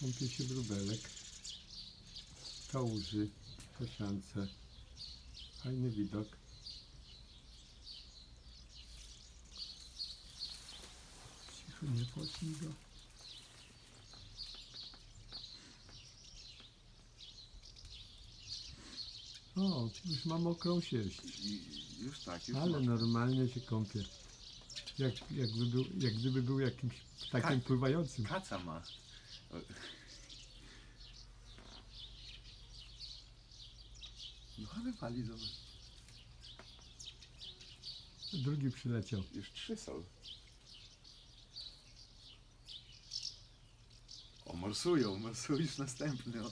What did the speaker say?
Kąpie się wróbelek. Kałuży, pasiance. Fajny widok. Cicho, nie pocznij go. O, już ma mokrą sierść. I już tak, już Ale ma. normalnie się kąpie. Jak, jakby, był, jak gdyby był jakimś ptakiem Ka- pływającym. Kaca ma. No ale wali, zobacz. Drugi przyleciał. Już trzy są. O, morsują, morsują już następny. O.